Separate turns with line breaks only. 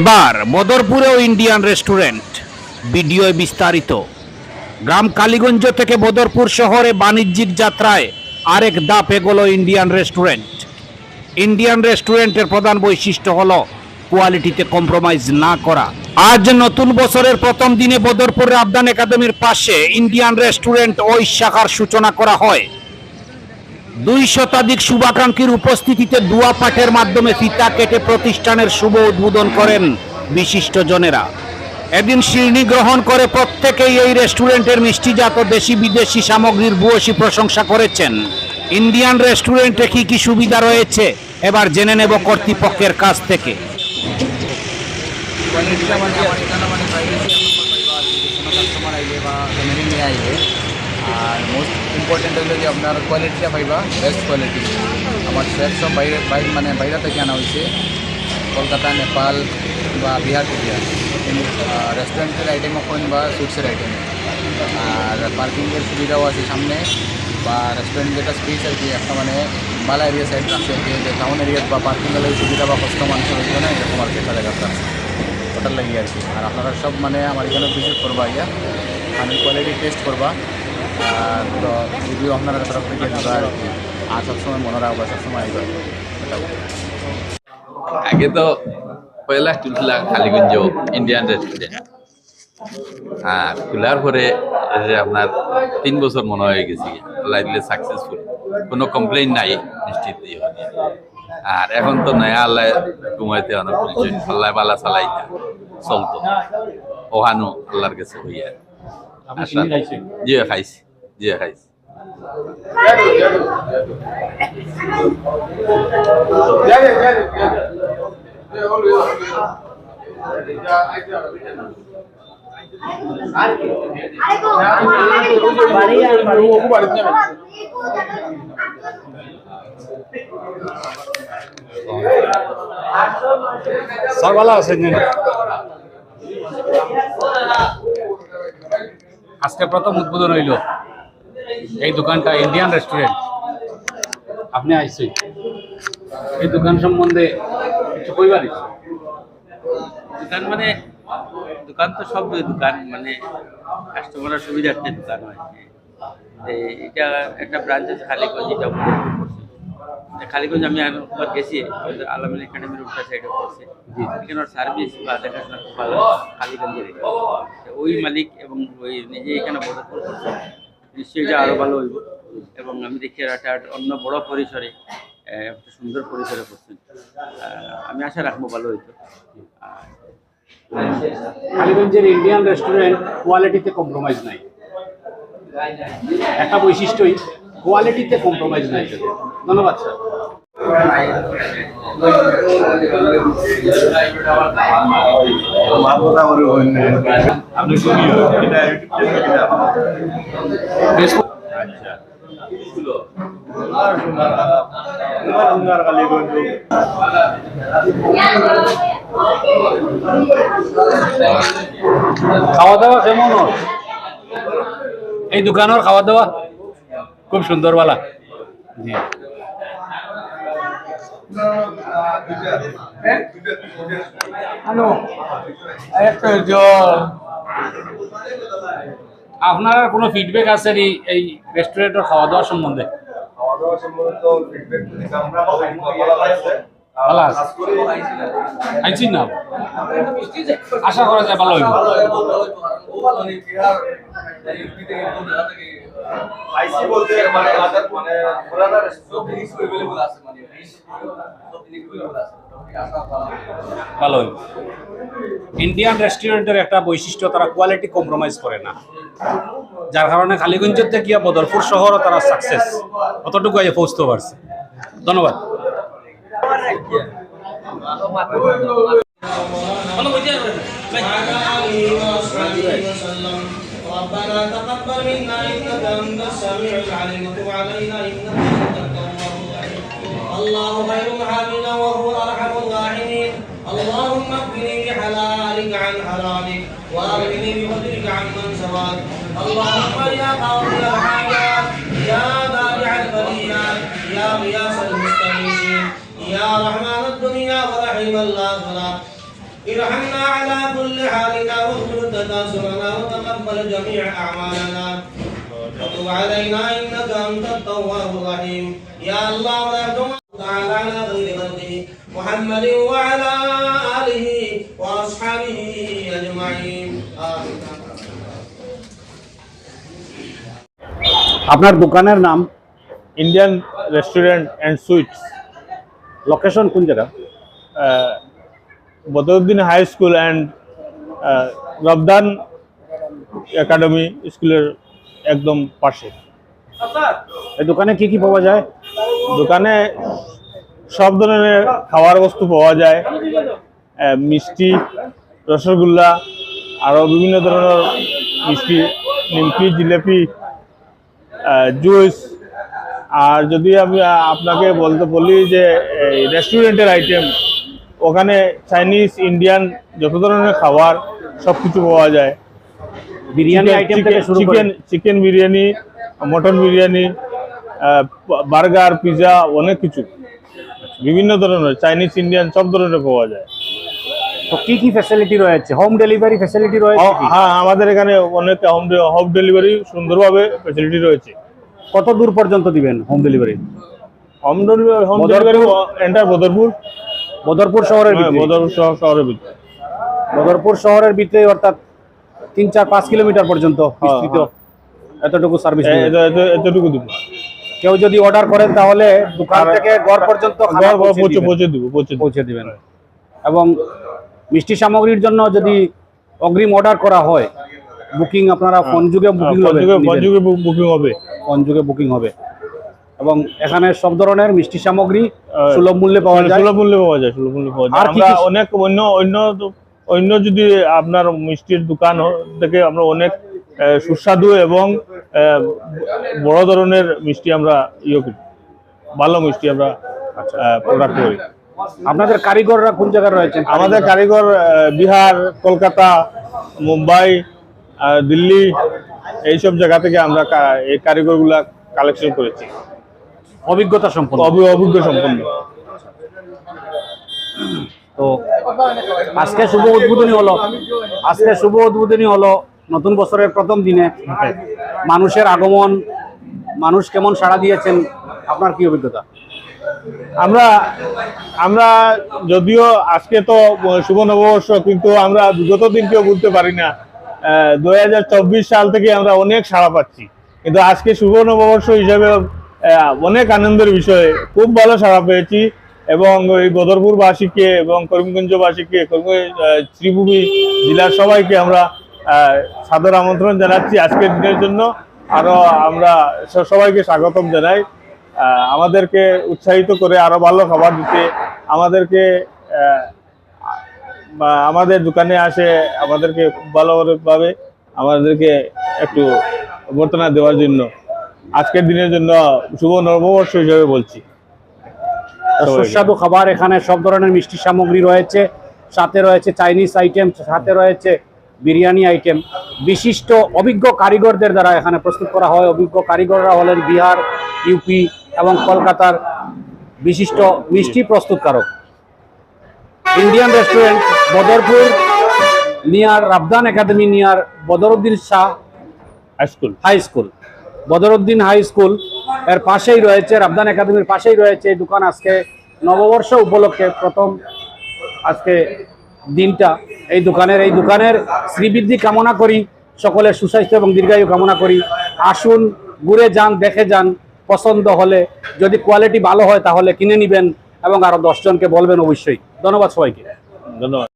এবার বদরপুরেও Indian restaurant. Video বিস্তারিত। গ্রাম কালীগঞ্জ থেকে বদরপুর শহরে বাণিজ্যিক যাত্রায় আরেক ধাপ এগোলো ইন্ডিয়ান রেস্টুরেন্ট। ইন্ডিয়ান রেস্টুরেন্টের প্রধান বৈশিষ্ট্য হলো কোয়ালিটিতে কম্প্রোমাইজ না করা। আজ নতুন বছরের প্রথম দিনে বদরপুর আবদান একাডেমির পাশে ইন্ডিয়ান রেস্টুরেন্ট ওই শাখার সূচনা করা হয়। দুই শতাধিক শুভাকাঙ্ক্ষীর উপস্থিতিতে দুয়া পাঠের মাধ্যমে ফিতা কেটে প্রতিষ্ঠানের শুভ উদ্বোধন করেন বিশিষ্টজনেরা। এদিন শিরনি গ্রহণ করে প্রত্যেকেই এই রেস্টুরেন্টের মিষ্টিজাত দেশি বিদেশি সামগ্রীর ভূয়সী প্রশংসা করেছেন। ইন্ডিয়ান রেস্টুরেন্টে কি কি সুবিধা রয়েছে, এবার জেনে নেব কর্তৃপক্ষের কাছ থেকে।
ইম্পর্টেন্ট হলো যে আপনার কোয়ালিটিটা পাইবা বেস্ট কোয়ালিটি আমার শেফ সব বাইরে বাইরে মানে বাইরে থেকে আনা হয়েছে কলকাতা, নেপাল বা বিহার থেকে। রেস্টুরেন্টের আইটেম করেন বা সুইটসের আইটেম আর পার্কিংয়ের সুবিধাও আছে সামনে। বা রেস্টুরেন্ট যেটা স্পেস আর কি, একটা মানে বালা এরিয়া সাইড আছে। যে টাউন এরিয়া বা পার্কিং পার্কিংয়ের সুবিধা বা কষ্ট মানুষের না, এরকম আর কি একটা জায়গাতে আছে। ওটার লাগি আর কি। আর আপনারা সব মানে আমার এখানে ভিজিট করবা, ইয়া। আমি কোয়ালিটি টেস্ট করবা। তো রিভিউ আপনারা তরফ থেকে আর কি আর সবসময় মনে রাখবা সবসময় আইবা।
আগে তো পয়লা খুলছিল কালীগঞ্জ ইন্ডিয়ান রেস্টুরেন্ট আর খোলার পরে আপনার তিন বছর মনে হয়ে গেছি আল্লাহ দিলে সাকসেসফুল কোনো কমপ্লেইন নাই নিশ্চিত দিয়ে আর এখন তো নয়া আল্লাহ ঘুমাইতে অনেক খুলছে আল্লাহ বালা চালাইতে চলতো। ওহানো আল্লাহর কাছে হইয়া। জি খাইছি। জি খাইছি
স্যার ভালো আছেন
আজকে প্রথম উদ্বোধন হইল। এই দোকানটা ইন্ডিয়ান রেস্টুরেন্ট আপনি আইসই এই দোকান সম্বন্ধে কিছু কইবার
দোকান মানে দোকান তো সব দোকান মানে কাস্টমারের সুবিধার্থে দোকান হয়। এটা একটা ব্রাঞ্চ আছে খালিগঞ্জ এটা খালিগঞ্জ আমি একবার গেছি আলামিন একাডেমির উল্টা সাইডে করছে এখানে সার্ভিস বা দেখাশোনা খুব ভালো খালিগঞ্জের ওই মালিক এবং ওই নিজে এখানে বদরপুর করছে। নিশ্চয়ই এটা আরও ভালো হইব। এবং আমি দেখি এটা একটা অন্য বড় পরিসরে একটা সুন্দর পরিসরে করছেন। আমি আশা রাখব ভালো হইতো। আর
কালীগঞ্জের ইন্ডিয়ান রেস্টুরেন্ট কোয়ালিটিতে কম্প্রোমাইজ নাই। একটা বৈশিষ্ট্যই কোয়ালিটিতে কম্প্রোমাইজ নাই। ধন্যবাদ স্যার। খাওয়া দাওয়া কেমন? এই দোকানের খাওয়া দাওয়া খুব সুন্দর বালা। জি। আপনার কোনো ফিডব্যাক আছে এই রেস্টুরেন্টের খাওয়া দাওয়া সম্বন্ধে? ভালো আছে। আইছি না। আশা করা যায় ভালো হইব।
আইসি বলতে মানে আদার মানে পুরানা সব জিনিস अवेलेबल আছে মানে সব জিনিস अवेलेबल আছে
ভালো হইব ইন্ডিয়ান রেস্টুরেন্টের একটা বৈশিষ্ট্য তারা কোয়ালিটি কম্প্রোমাইজ করে না যার কারণে খালিগঞ্জের থেকে বদরপুর শহরও তারা সাকসেস অতটুকু আগে পৌঁছতে পারছে ধন্যবাদ
ربنا تقبل منا إنك أنت السميع العليم وتب علينا إنك أنت التواب الرحيم. الله خير حامدا وهو أرحم الراحمين. اللهم اكفني بحلالك عن حرامك واغنني بفضلك من سواك. اللهم يا قاضي الحاجات يا بارع البريات يا غياث المستغيثين يا رحمن الدنيا ورحيم الآخرة. ارحمنا على كل حالنا واغفر تكاسلنا وتقبل جميع أعمالنا وتب علينا إنك أنت التواب الرحيم يا الله ونحن تعالى على خير خلقه محمد وعلى آله وأصحابه أجمعين آمين
আপনার দোকানের নাম
Indian restaurant and sweets
location কোন জায়গা
Badruddin high school and Rabdan academy স্কুলের একদম পাশে।
এই দোকানে কি কি পাওয়া যায়?
দোকানে সব ধরনের খাওয়ার বস্তু পাওয়া যায়। মিষ্টি রসগোল্লা আরও বিভিন্ন ধরনের মিষ্টি নিমকি জিলেপি জুস। আর যদি আমি আপনাকে বলতে বলি যে রেস্টুরেন্টের আইটেম ওখানে চাইনিজ ইন্ডিয়ান যত ধরনের খাবার সব কিছু পাওয়া যায়।
বিরিয়ানি আইটেম থেকে শুরু
chicken chicken biryani mutton biryani burger pizza অনেক কিছু। বিভিন্ন ধরনের চাইনিজ ইন্ডিয়ান সব ধরনের পাওয়া যায়।
তো কি কি ফ্যাসিলিটি রয়েছে? হোম ডেলিভারি ফ্যাসিলিটি রয়েছে
হ্যাঁ আমাদের এখানে অনেক হোম হোম ডেলিভারি সুন্দরভাবে ফেসিলিটি রয়েছে।
কত দূর পর্যন্ত দিবেন home
delivery home delivery
home
delivery enter Badarpur
Badarpur শহরের
হ্যাঁ, বদরপুর শহরের ভিতরে।
বদরপুর শহরের ভিতরে অর্থাৎ তিন চার পাঁচ কিলোমিটার পর্যন্ত বিস্তৃত। এতটুকু সার্ভিস
এতটুকু দিব।
কেউ যদি অর্ডার করেন তাহলে দোকান থেকে ঘর পর্যন্ত পৌঁছে
পৌঁছে
দিবেন।
পৌঁছে দিব পৌঁছে
দিবেন। এবং মিষ্টি সামগ্রীর জন্য যদি অগ্রিম অর্ডার করা হয় বুকিং আপনারা ফোন যুগে বুকিং
পঞ্চুকে পঞ্চুকে বুকিং হবে।
ফোন যুগে বুকিং হবে। এবং এখানে সব ধরনের মিষ্টি সামগ্রী সুলভ মূল্যে পাওয়া যায়।
সুলভ মূল্যে পাওয়া যায় সুলভ মূল্যে পাওয়া যায়।
আর
আমরা অনেক অন্য অন্য অন্য যদি আপনার মিষ্টির দোকান থেকে আমরা অনেক সুস্বাদু এবং বড় ধরনের মিষ্টি আমরা ইয়ে করি। ভালো মিষ্টি আমরা প্রোডাক্ট করি।
আপনাদের কারিগররা কোন জায়গায় রয়েছেন?
আমাদের কারিগর বিহার কলকাতা মুম্বাই দিল্লি এইসব জায়গা থেকে আমরা এই কারিগরগুলা কালেকশন করেছি।
অভিজ্ঞতা সম্পন্ন।
অভি- অভিজ্ঞ সম্পন্ন।
তো আজকে শুভ উদ্বোধনী হলো। আজকে শুভ উদ্বোধনী হলো নতুন বছরের প্রথম দিনে। মানুষের আগমন মানুষ কেমন সাড়া দিয়েছেন আপনার কি অভিজ্ঞতা?
আমরা আমরা যদিও আজকে তো শুভ নববর্ষ কিন্তু আমরা বিগত দিনকেও বলতে পারি না। দুই হাজার চব্বিশ সাল থেকে আমরা অনেক সাড়া পাচ্ছি। কিন্তু আজকে শুভ নববর্ষ হিসেবে অনেক আনন্দের বিষয়। খুব ভালো সাড়া পেয়েছি এবং ওই বদরপুরবাসীকে এবং করিমগঞ্জবাসীকে, করিমগঞ্জ শ্রীভূমি জেলার সবাইকে আমরা সাদর আমন্ত্রণ জানাচ্ছি আজকের দিনের জন্য। আরও আমরা সবাইকে স্বাগতম জানাই। আমাদেরকে উৎসাহিত করে আরও ভালো খাবার দিতে আমাদেরকে আমাদের দোকানে আসে, আমাদেরকে খুব ভালোভাবে, আমাদেরকে একটু অভ্যর্থনা দেওয়ার জন্য। আজকের দিনের জন্য শুভ নববর্ষ হিসেবে বলছি।
সুস্বাদু খাবার এখানে সব ধরনের মিষ্টি সামগ্রী রয়েছে। সাথে রয়েছে চাইনিজ আইটেম সাথে রয়েছে বিরিয়ানি আইটেম বিশিষ্ট অভিজ্ঞ কারিগরদের দ্বারা এখানে প্রস্তুত করা হয়। অভিজ্ঞ কারিগররা হলেন বিহার ইউপি এবং কলকাতার বিশিষ্ট মিষ্টি প্রস্তুতকারক। Indian restaurant Badarpur near Rabdan academy near Badruddin
Shah high
school high school Badruddin high স্কুলের পাশেই রয়েছে রাবদান একাডেমির পাশেই রয়েছে এই দোকান আজকে নববর্ষ উপলক্ষে প্রথম আজকে দিনটা এই দোকানের এই দোকানের শ্রীবৃদ্ধি কামনা করি, সকলের সুস্বাস্থ্য এবং দীর্ঘায়ু কামনা করি। আসুন, ঘুরে যান, দেখে যান, পছন্দ হলে, যদি কোয়ালিটি ভালো হয় তাহলে কিনে নেবেন এবং আরও দশজনকে বলবেন অবশ্যই। ধন্যবাদ সবাইকে।
ধন্যবাদ।